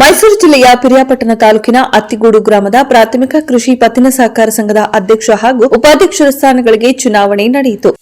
ಮೈಸೂರು ಜಿಲ್ಲೆಯ ಪಿರಿಯಾಪಟ್ಟಣ ತಾಲೂಕಿನ ಅತ್ತಿಗೂಡು ಗ್ರಾಮದ ಪ್ರಾಥಮಿಕ ಕೃಷಿ ಪತ್ತಿನ ಸಹಕಾರ ಸಂಘದ ಅಧ್ಯಕ್ಷ ಹಾಗೂ ಉಪಾಧ್ಯಕ್ಷರ ಸ್ಥಾನಗಳಿಗೆ ಚುನಾವಣೆ ನಡೆಯಿತು.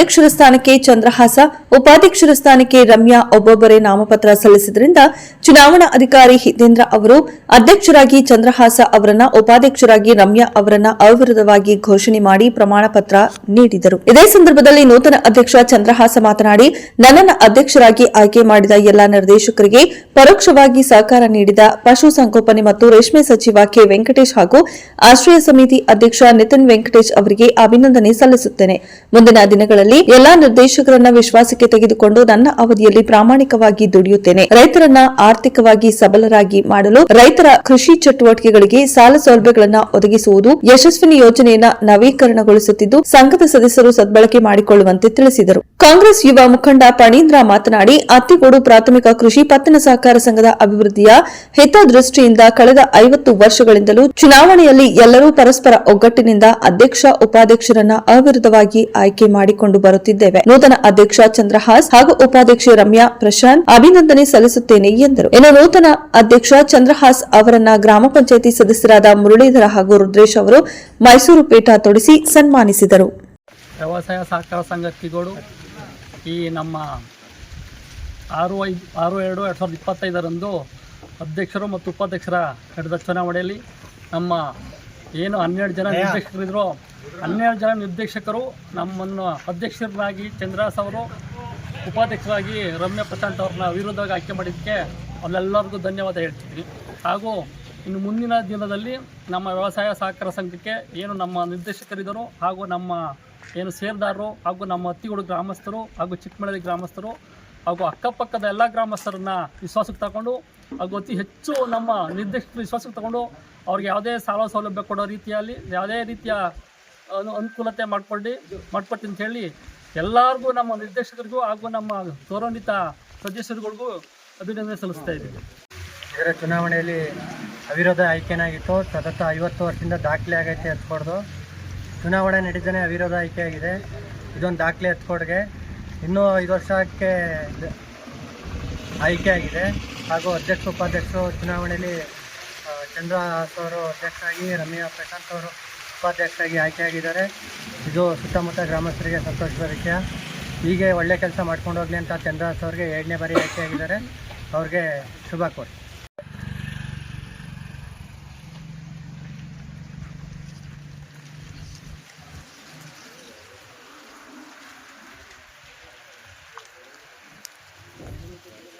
ಅಧ್ಯಕ್ಷರ ಸ್ಥಾನಕ್ಕೆ ಚಂದ್ರಹಾಸ, ಉಪಾಧ್ಯಕ್ಷರ ಸ್ಥಾನಕ್ಕೆ ರಮ್ಯಾ ಒಬ್ಬೊಬ್ಬರೇ ನಾಮಪತ್ರ ಸಲ್ಲಿಸಿದ್ರಿಂದ ಚುನಾವಣಾ ಅಧಿಕಾರಿ ಹಿತೇಂದ್ರ ಅವರು, ಅಧ್ಯಕ್ಷರಾಗಿ ಚಂದ್ರಹಾಸ ಅವರನ್ನ, ಉಪಾಧ್ಯಕ್ಷರಾಗಿ ರಮ್ಯಾ ಅವರನ್ನ ಅವಿರೋಧವಾಗಿ ಘೋಷಣೆ ಮಾಡಿ ಪ್ರಮಾಣ ಪತ್ರ ನೀಡಿದರು. ಇದೇ ಸಂದರ್ಭದಲ್ಲಿ ನೂತನ ಅಧ್ಯಕ್ಷ ಚಂದ್ರಹಾಸ ಮಾತನಾಡಿ, ನನ್ನನ್ನು ಅಧ್ಯಕ್ಷರಾಗಿ ಆಯ್ಕೆ ಮಾಡಿದ ಎಲ್ಲಾ ನಿರ್ದೇಶಕರಿಗೆ ಪರೋಕ್ಷವಾಗಿ ಸಹಕಾರ ನೀಡಿದ ಪಶುಸಂಗೋಪನೆ ಮತ್ತು ರೇಷ್ಮೆ ಸಚಿವ ಕೆ. ವೆಂಕಟೇಶ್ ಹಾಗೂ ಆಶ್ರಯ ಸಮಿತಿ ಅಧ್ಯಕ್ಷ ನಿತಿನ್ ವೆಂಕಟೇಶ್ ಅವರಿಗೆ ಅಭಿನಂದನೆ ಸಲ್ಲಿಸುತ್ತೇನೆ. ಮುಂದಿನ ದಿನಗಳಲ್ಲಿ ಎಲ್ಲಾ ನಿರ್ದೇಶಕರನ್ನ ವಿಶ್ವಾಸಕ್ಕೆ ತೆಗೆದುಕೊಂಡು ನನ್ನ ಅವಧಿಯಲ್ಲಿ ಪ್ರಾಮಾಣಿಕವಾಗಿ ದುಡಿಯುತ್ತೇನೆ. ರೈತರನ್ನ ಆರ್ಥಿಕವಾಗಿ ಸಬಲರಾಗಿ ಮಾಡಲು ರೈತರ ಕೃಷಿ ಚಟುವಟಿಕೆಗಳಿಗೆ ಸಾಲ ಸೌಲಭ್ಯಗಳನ್ನು ಒದಗಿಸುವುದು ಯಶಸ್ವಿನಿ ಯೋಜನೆಯನ್ನ ನವೀಕರಣಗೊಳಿಸುತ್ತಿದ್ದು, ಸಂಘದ ಸದಸ್ಯರು ಸದ್ಬಳಕೆ ಮಾಡಿಕೊಳ್ಳುವಂತೆ ತಿಳಿಸಿದರು. ಕಾಂಗ್ರೆಸ್ ಯುವ ಮುಖಂಡ ಪಣೀಂದ್ರ ಮಾತನಾಡಿ, ಅತ್ತಿಗೋಡು ಪ್ರಾಥಮಿಕ ಕೃಷಿ ಪತ್ತಿನ ಸಹಕಾರ ಸಂಘದ ಅಭಿವೃದ್ಧಿಯ ಹಿತದೃಷ್ಟಿಯಿಂದ ಕಳೆದ ಐವತ್ತು ವರ್ಷಗಳಿಂದಲೂ ಚುನಾವಣೆಯಲ್ಲಿ ಎಲ್ಲರೂ ಪರಸ್ಪರ ಒಗ್ಗಟ್ಟಿನಿಂದ ಅಧ್ಯಕ್ಷ, ಉಪಾಧ್ಯಕ್ಷರನ್ನ ಅವಿರೋಧವಾಗಿ ಆಯ್ಕೆ ಮಾಡಿಕೊಂಡು ಬರುತ್ತಿದ್ದೇವೆ. ನೂತನ ಅಧ್ಯಕ್ಷ ಚಂದ್ರಹಾಸ್ ಹಾಗೂ ಉಪಾಧ್ಯಕ್ಷೆ ರಮ್ಯಾ ಪ್ರಶಾಂತ್ ಅಭಿನಂದನೆ ಸಲ್ಲಿಸುತ್ತೇನೆ ಎಂದರು. ಇನ್ನು ನೂತನ ಅಧ್ಯಕ್ಷ ಚಂದ್ರಹಾಸ್ ಅವರನ್ನ ಗ್ರಾಮ ಪಂಚಾಯಿತಿ ಸದಸ್ಯರಾದ ಮುರಳೀಧರ ಹಾಗೂ ರುದ್ರೇಶ್ ಅವರು ಮೈಸೂರು ಪೀಠ ತೊಡಿಸಿ ಸನ್ಮಾನಿಸಿದರು. ವ್ಯವಸಾಯ ಸಹಕಾರ ಸಂಘಕ್ಕೆಗಳು ಈ ನಮ್ಮ ಆರು ಐದು ಆರು ಎರಡು ಎರಡು ಸಾವಿರದ ಇಪ್ಪತ್ತೈದರಂದು ಅಧ್ಯಕ್ಷರು ಮತ್ತು ಉಪಾಧ್ಯಕ್ಷರ ನಡೆದ ಚುನಾವಣೆಯಲ್ಲಿ ನಮ್ಮ ಏನು ಹನ್ನೆರಡು ಜನ ನಿರ್ದೇಶಕರಿದ್ರು ಹನ್ನೆರಡು ಜನ ನಿರ್ದೇಶಕರು ನಮ್ಮನ್ನು ಅಧ್ಯಕ್ಷರನ್ನಾಗಿ ಚಂದ್ರಾಸ್ ಅವರು, ಉಪಾಧ್ಯಕ್ಷರಾಗಿ ರಮ್ಯ ಪ್ರಶಾಂತ್ ಅವ್ರನ್ನ ವಿರೋಧವಾಗಿ ಆಯ್ಕೆ ಮಾಡಿದ್ದಕ್ಕೆ ಅವರೆಲ್ಲರಿಗೂ ಧನ್ಯವಾದ ಹೇಳ್ತೀನಿ ಹಾಗೂ ಇನ್ನು ಮುಂದಿನ ದಿನದಲ್ಲಿ ನಮ್ಮ ವ್ಯವಸಾಯ ಸಹಕಾರ ಸಂಘಕ್ಕೆ ಏನು ನಮ್ಮ ನಿರ್ದೇಶಕರಿದ್ದರು ಹಾಗೂ ನಮ್ಮ ಏನು ಸೇರ್ದಾರರು ಹಾಗೂ ನಮ್ಮ ಅತ್ತಿಗೋಡು ಗ್ರಾಮಸ್ಥರು ಹಾಗೂ ಚಿಕ್ಕಮಳಲಿ ಗ್ರಾಮಸ್ಥರು ಹಾಗೂ ಅಕ್ಕಪಕ್ಕದ ಎಲ್ಲ ಗ್ರಾಮಸ್ಥರನ್ನ ವಿಶ್ವಾಸಕ್ಕೆ ತಗೊಂಡು ಹಾಗೂ ಅತಿ ಹೆಚ್ಚು ನಮ್ಮ ನಿರ್ದೇಶಕರು ವಿಶ್ವಾಸಕ್ಕೆ ತಗೊಂಡು ಅವ್ರಿಗೆ ಯಾವುದೇ ಸಾಲ ಸೌಲಭ್ಯ ಕೊಡೋ ರೀತಿಯಲ್ಲಿ ಯಾವುದೇ ರೀತಿಯ ಅನು ಅನುಕೂಲತೆ ಮಾಡ್ಕೊಂಡು ಮಾಡ್ಕೊಡ್ತೀನಿ ಅಂತ ಹೇಳಿ ಎಲ್ಲರಿಗೂ ನಮ್ಮ ನಿರ್ದೇಶಕರಿಗೂ ಹಾಗೂ ನಮ್ಮ ಗೌರವಾನ್ವಿತ ಸದಸ್ಯರುಗಳಿಗೂ ಅಭಿನಂದನೆ ಸಲ್ಲಿಸ್ತಾ ಇದ್ದೀವಿ ಇದರ ಚುನಾವಣೆಯಲ್ಲಿ ಅವಿರೋಧ ಆಯ್ಕೆನಾಗಿತ್ತು. ಸತತ ಐವತ್ತು ವರ್ಷದಿಂದ ದಾಖಲೆ ಆಗೈತೆ ಹತ್ಕೊಡ್ದು ಚುನಾವಣೆ ನಡೀತಾನೆ ಅವಿರೋಧ ಆಯ್ಕೆ ಆಗಿದೆ ಇದೊಂದು ದಾಖಲೆ ಎತ್ಕೊಡ್ಗೆ. ಇನ್ನೂ ಐದು ವರ್ಷಕ್ಕೆ ಆಯ್ಕೆ ಆಗಿದೆ ಹಾಗೂ ಅಧ್ಯಕ್ಷ, ಉಪಾಧ್ಯಕ್ಷರು ಚುನಾವಣೆಯಲ್ಲಿ ಚಂದ್ರ ಅವರು ಅಧ್ಯಕ್ಷರಾಗಿ, ರಮ್ಯಾ ಪ್ರಶಾಂತ್ ಅವರು ಉಪಾಧ್ಯಕ್ಷರಾಗಿ ಆಯ್ಕೆಯಾಗಿದ್ದಾರೆ. ಇದು ಸುತ್ತಮುತ್ತ ಗ್ರಾಮಸ್ಥರಿಗೆ ಸಂತೋಷದ ವಿಷಯ. ಹೀಗೆ ಒಳ್ಳೆ ಕೆಲಸ ಮಾಡ್ಕೊಂಡು ಹೋಗ್ಲಿ ಅಂತ ಚಂದ್ರದಾಸ್ ಅವ್ರಿಗೆ ಎರಡನೇ ಬಾರಿ ಆಯ್ಕೆಯಾಗಿದ್ದಾರೆ. ಅವ್ರಿಗೆ ಶುಭ ಕೋರಿ.